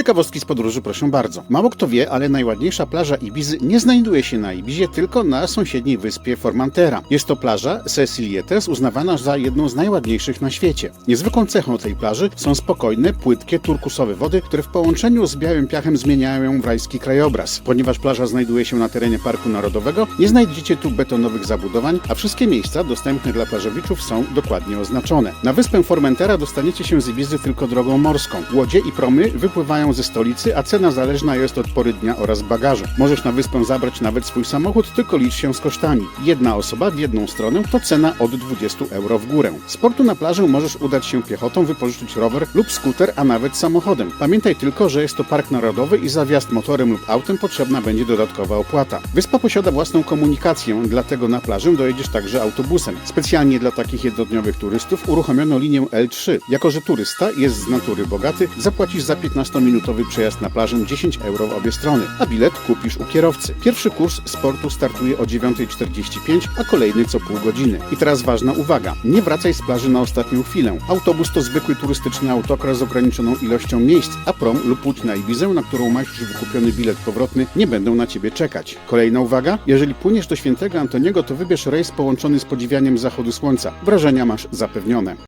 Ciekawostki z podróży proszę bardzo. Mało kto wie, ale najładniejsza plaża Ibizy nie znajduje się na Ibizie, tylko na sąsiedniej wyspie Formentera. Jest to plaża Cecilietes, uznawana za jedną z najładniejszych na świecie. Niezwykłą cechą tej plaży są spokojne, płytkie, turkusowe wody, które w połączeniu z białym piachem zmieniają ją w rajski krajobraz. Ponieważ plaża znajduje się na terenie Parku Narodowego, nie znajdziecie tu betonowych zabudowań, a wszystkie miejsca dostępne dla plażowiczów są dokładnie oznaczone. Na wyspę Formentera dostaniecie się z Ibizy tylko drogą morską. Łodzie i promy wypływają ze stolicy, a cena zależna jest od pory dnia oraz bagażu. Możesz na wyspę zabrać nawet swój samochód, tylko licz się z kosztami. Jedna osoba w jedną stronę to cena od 20 euro w górę. Z portu na plażę możesz udać się piechotą, wypożyczyć rower lub skuter, a nawet samochodem. Pamiętaj tylko, że jest to park narodowy i za wjazd motorem lub autem potrzebna będzie dodatkowa opłata. Wyspa posiada własną komunikację, dlatego na plażę dojedziesz także autobusem. Specjalnie dla takich jednodniowych turystów uruchomiono linię L3. Jako, że turysta jest z natury bogaty, zapłacisz za 15-minutowy przejazd na plażę 10 euro w obie strony, a bilet kupisz u kierowcy. Pierwszy kurs sportu startuje o 9.45, a kolejny co pół godziny. I teraz ważna uwaga. Nie wracaj z plaży na ostatnią chwilę. Autobus to zwykły turystyczny autokar z ograniczoną ilością miejsc, a prom lub łódź na Ibizę, na którą masz już wykupiony bilet powrotny, nie będą na Ciebie czekać. Kolejna uwaga. Jeżeli płyniesz do Świętego Antoniego, to wybierz rejs połączony z podziwianiem zachodu słońca. Wrażenia masz zapewnione.